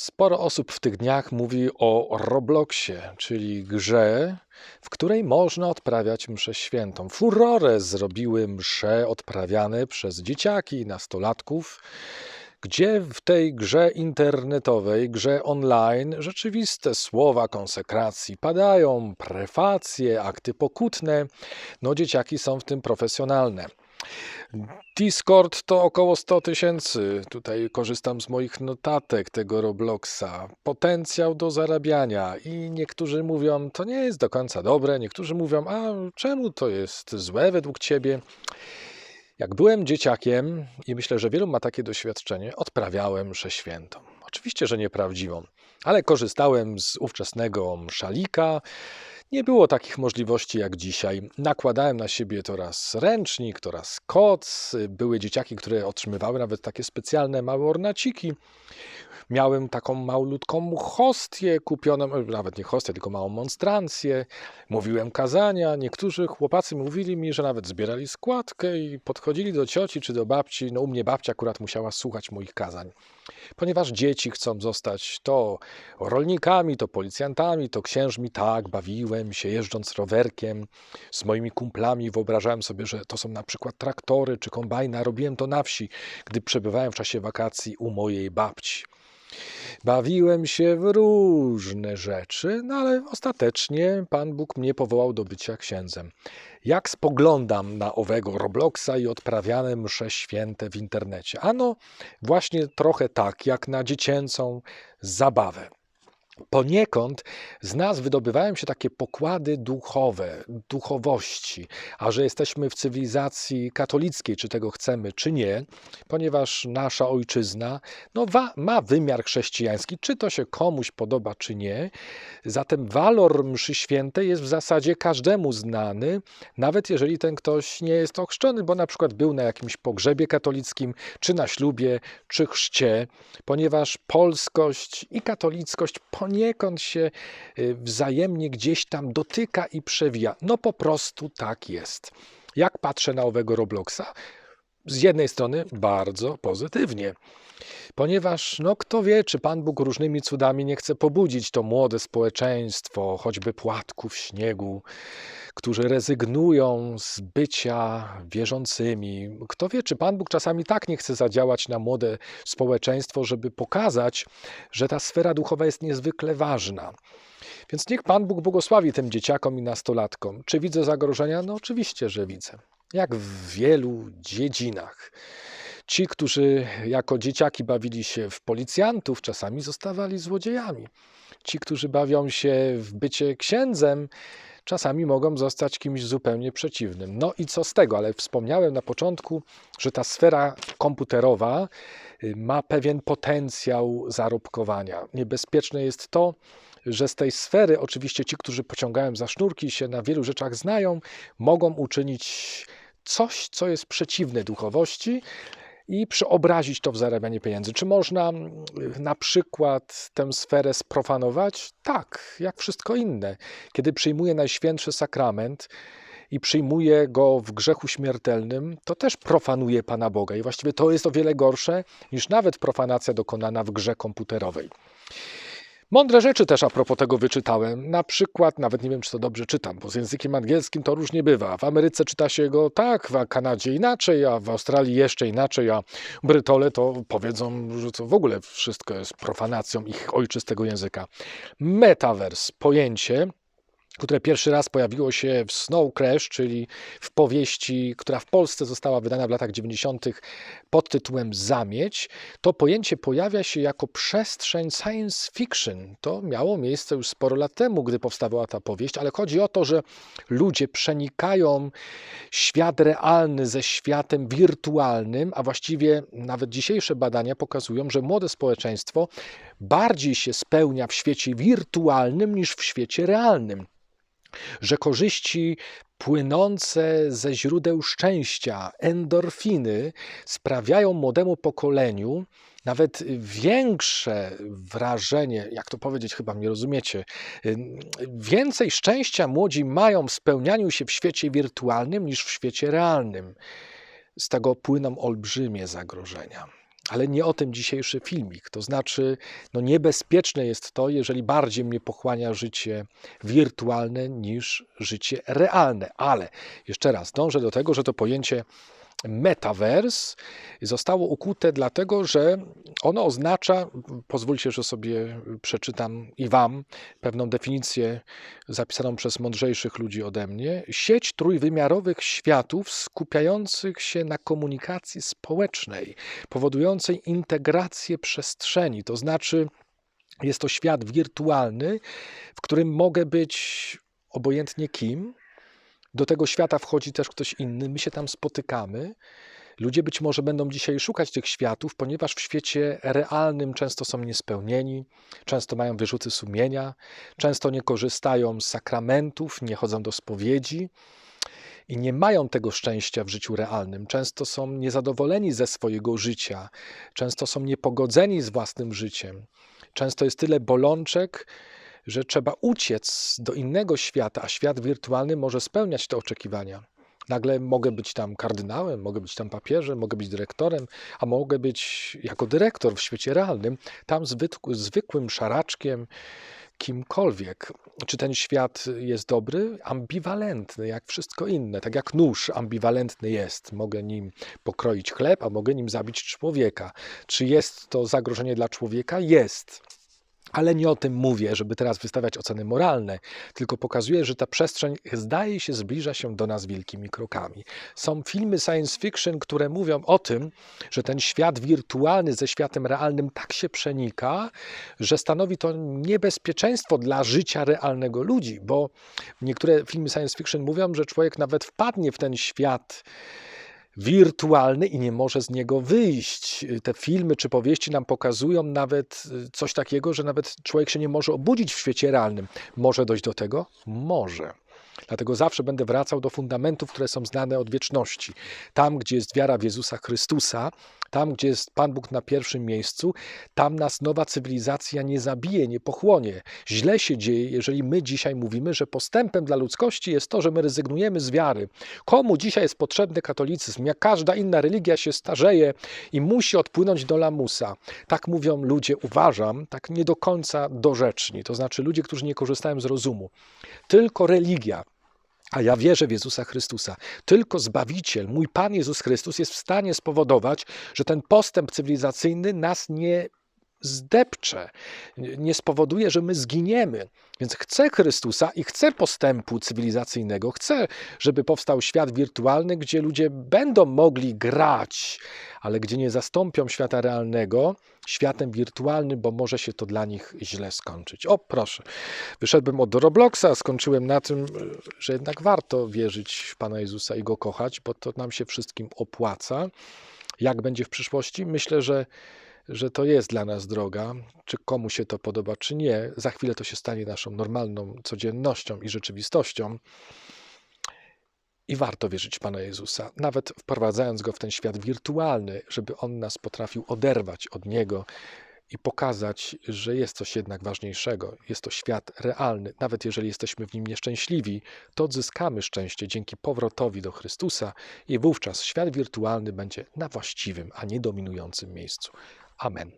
Sporo osób w tych dniach mówi o Robloxie, czyli grze, w której można odprawiać mszę świętą. Furorę zrobiły msze odprawiane przez dzieciaki nastolatków, gdzie w tej grze internetowej, grze online, rzeczywiste słowa konsekracji padają, prefacje, akty pokutne. No, dzieciaki są w tym profesjonalne. Discord to około 100 tysięcy. Tutaj korzystam z moich notatek tego Robloxa. Potencjał do zarabiania i niektórzy mówią, to nie jest do końca dobre, niektórzy mówią, a czemu to jest złe według ciebie? Jak byłem dzieciakiem i myślę, że wielu ma takie doświadczenie, odprawiałem mszę świętą. Oczywiście, że nieprawdziwą, ale korzystałem z ówczesnego mszalika, nie było takich możliwości jak dzisiaj. Nakładałem na siebie to raz ręcznik, to raz koc. Były dzieciaki, które otrzymywały nawet takie specjalne małe ornaciki. Miałem taką małutką hostię kupioną, e, nawet nie hostię, tylko małą monstrancję. Mówiłem kazania. Niektórzy chłopacy mówili mi, że nawet zbierali składkę i podchodzili do cioci czy do babci. No u mnie babcia akurat musiała słuchać moich kazań. Ponieważ dzieci chcą zostać to rolnikami, to policjantami, to księżmi, tak, bawiłem się jeżdżąc rowerkiem z moimi kumplami. Wyobrażałem sobie, że to są na przykład traktory czy kombajny. Robiłem to na wsi, gdy przebywałem w czasie wakacji u mojej babci. Bawiłem się w różne rzeczy, no ale ostatecznie Pan Bóg mnie powołał do bycia księdzem. Jak spoglądam na owego Robloxa i odprawiane msze święte w internecie? Ano, właśnie trochę tak, jak na dziecięcą zabawę poniekąd z nas wydobywają się takie pokłady duchowe, duchowości, a że jesteśmy w cywilizacji katolickiej, czy tego chcemy, czy nie, ponieważ nasza ojczyzna no, ma wymiar chrześcijański, czy to się komuś podoba, czy nie. Zatem walor mszy świętej jest w zasadzie każdemu znany, nawet jeżeli ten ktoś nie jest ochrzczony, bo na przykład był na jakimś pogrzebie katolickim, czy na ślubie, czy chrzcie, ponieważ polskość i katolickość poniekąd się y, wzajemnie gdzieś tam dotyka i przewija. No po prostu tak jest. Jak patrzę na owego Robloxa? Z jednej strony bardzo pozytywnie, ponieważ no kto wie, czy Pan Bóg różnymi cudami nie chce pobudzić to młode społeczeństwo, choćby płatków śniegu, którzy rezygnują z bycia wierzącymi. Kto wie, czy Pan Bóg czasami tak nie chce zadziałać na młode społeczeństwo, żeby pokazać, że ta sfera duchowa jest niezwykle ważna. Więc niech Pan Bóg błogosławi tym dzieciakom i nastolatkom. Czy widzę zagrożenia? No oczywiście, że widzę. Jak w wielu dziedzinach. Ci, którzy jako dzieciaki bawili się w policjantów, czasami zostawali złodziejami. Ci, którzy bawią się w bycie księdzem, czasami mogą zostać kimś zupełnie przeciwnym. No i co z tego, ale wspomniałem na początku, że ta sfera komputerowa y, ma pewien potencjał zarobkowania. Niebezpieczne jest to, że z tej sfery, oczywiście ci, którzy pociągają za sznurki, się na wielu rzeczach znają, mogą uczynić coś, co jest przeciwne duchowości, i przeobrazić to w zarabianie pieniędzy. Czy można mm, na przykład tę sferę sprofanować? Tak, jak wszystko inne. Kiedy przyjmuję Najświętszy Sakrament, i przyjmuje go w grzechu śmiertelnym, to też profanuje Pana Boga. I właściwie to jest o wiele gorsze niż nawet profanacja dokonana w grze komputerowej. Mądre rzeczy też a propos tego wyczytałem. Na przykład, nawet nie wiem, czy to dobrze czytam, bo z językiem angielskim to różnie bywa. W Ameryce czyta się go tak, w Kanadzie inaczej, a w Australii jeszcze inaczej, a Brytole to powiedzą, że to w ogóle wszystko jest profanacją ich ojczystego języka. Metaverse, pojęcie, które pierwszy raz pojawiło się w Snow Crash, czyli w powieści, która w Polsce została wydana w latach 90. pod tytułem Zamieć, to pojęcie pojawia się jako przestrzeń science fiction. To miało miejsce już sporo lat temu, gdy powstawała ta powieść, ale chodzi o to, że ludzie przenikają świat realny ze światem wirtualnym, a właściwie nawet dzisiejsze badania pokazują, że młode społeczeństwo bardziej się spełnia w świecie wirtualnym niż w świecie realnym że korzyści płynące ze źródeł szczęścia, endorfiny, sprawiają młodemu pokoleniu nawet większe wrażenie, jak to powiedzieć, chyba mnie rozumiecie, więcej szczęścia młodzi mają w spełnianiu się w świecie wirtualnym niż w świecie realnym. Z tego płyną olbrzymie zagrożenia. Ale nie o tym dzisiejszy filmik. To znaczy, no niebezpieczne jest to, jeżeli bardziej mnie pochłania życie wirtualne niż życie realne. Ale jeszcze raz, dążę do tego, że to pojęcie Metaverse zostało ukute dlatego, że ono oznacza, pozwólcie, że sobie przeczytam i Wam pewną definicję zapisaną przez mądrzejszych ludzi ode mnie, sieć trójwymiarowych światów skupiających się na komunikacji społecznej, powodującej integrację przestrzeni, to znaczy jest to świat wirtualny, w którym mogę być obojętnie kim, do tego świata wchodzi też ktoś inny, my się tam spotykamy. Ludzie być może będą dzisiaj szukać tych światów, ponieważ w świecie realnym często są niespełnieni, często mają wyrzuty sumienia, często nie korzystają z sakramentów, nie chodzą do spowiedzi i nie mają tego szczęścia w życiu realnym. Często są niezadowoleni ze swojego życia, często są niepogodzeni z własnym życiem. Często jest tyle bolączek, że trzeba uciec do innego świata, a świat wirtualny może spełniać te oczekiwania. Nagle mogę być tam kardynałem, mogę być tam papieżem, mogę być dyrektorem, a mogę być jako dyrektor w świecie realnym, tam zwykłym szaraczkiem, kimkolwiek. Czy ten świat jest dobry? Ambiwalentny, jak wszystko inne. Tak jak nóż ambiwalentny jest. Mogę nim pokroić chleb, a mogę nim zabić człowieka. Czy jest to zagrożenie dla człowieka? Jest. Ale nie o tym mówię, żeby teraz wystawiać oceny moralne, tylko pokazuję, że ta przestrzeń zdaje się zbliża się do nas wielkimi krokami. Są filmy science fiction, które mówią o tym, że ten świat wirtualny ze światem realnym tak się przenika, że stanowi to niebezpieczeństwo dla życia realnego ludzi, bo niektóre filmy science fiction mówią, że człowiek nawet wpadnie w ten świat wirtualny i nie może z niego wyjść. Te filmy czy powieści nam pokazują nawet y, coś takiego, że nawet człowiek się nie może obudzić w świecie realnym. Może dojść do tego? Może. Dlatego zawsze będę wracał do fundamentów, które są znane od wieczności. Tam, gdzie jest wiara w Jezusa Chrystusa, tam, gdzie jest Pan Bóg na pierwszym miejscu, tam nas nowa cywilizacja nie zabije, nie pochłonie. Źle się dzieje, jeżeli my dzisiaj mówimy, że postępem dla ludzkości jest to, że my rezygnujemy z wiary. Komu dzisiaj jest potrzebny katolicyzm? Jak każda inna religia się starzeje i musi odpłynąć do lamusa. Tak mówią ludzie, uważam, tak nie do końca dorzeczni. To znaczy ludzie, którzy nie korzystają z rozumu. Tylko religia a ja wierzę w Jezusa Chrystusa. Tylko Zbawiciel, mój Pan Jezus Chrystus, jest w stanie spowodować, że ten postęp cywilizacyjny nas nie zdepcze, nie spowoduje, że my zginiemy. Więc chcę Chrystusa i chcę postępu cywilizacyjnego. Chcę, żeby powstał świat wirtualny, gdzie ludzie będą mogli grać, ale gdzie nie zastąpią świata realnego światem wirtualnym, bo może się to dla nich źle skończyć. O, proszę. Wyszedłem od Robloxa, skończyłem na tym, że jednak warto wierzyć w Pana Jezusa i go kochać, bo to nam się wszystkim opłaca. Jak będzie w przyszłości? Myślę, że że to jest dla nas droga, czy komu się to podoba, czy nie. Za chwilę to się stanie naszą normalną codziennością i rzeczywistością. I warto wierzyć Pana Jezusa, nawet wprowadzając go w ten świat wirtualny, żeby on nas potrafił oderwać od niego i pokazać, że jest coś jednak ważniejszego. Jest to świat realny. Nawet jeżeli jesteśmy w nim nieszczęśliwi, to odzyskamy szczęście dzięki powrotowi do Chrystusa i wówczas świat wirtualny będzie na właściwym, a nie dominującym miejscu. Amen.